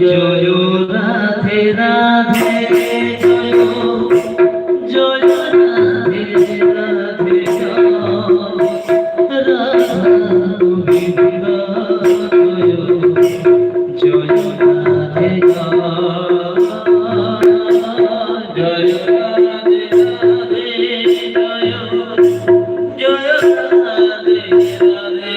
Joy Radhe Radhe Joy Joy Radhe Radhe Joy. Radha Joy Radhe Joy. Radhe Radhe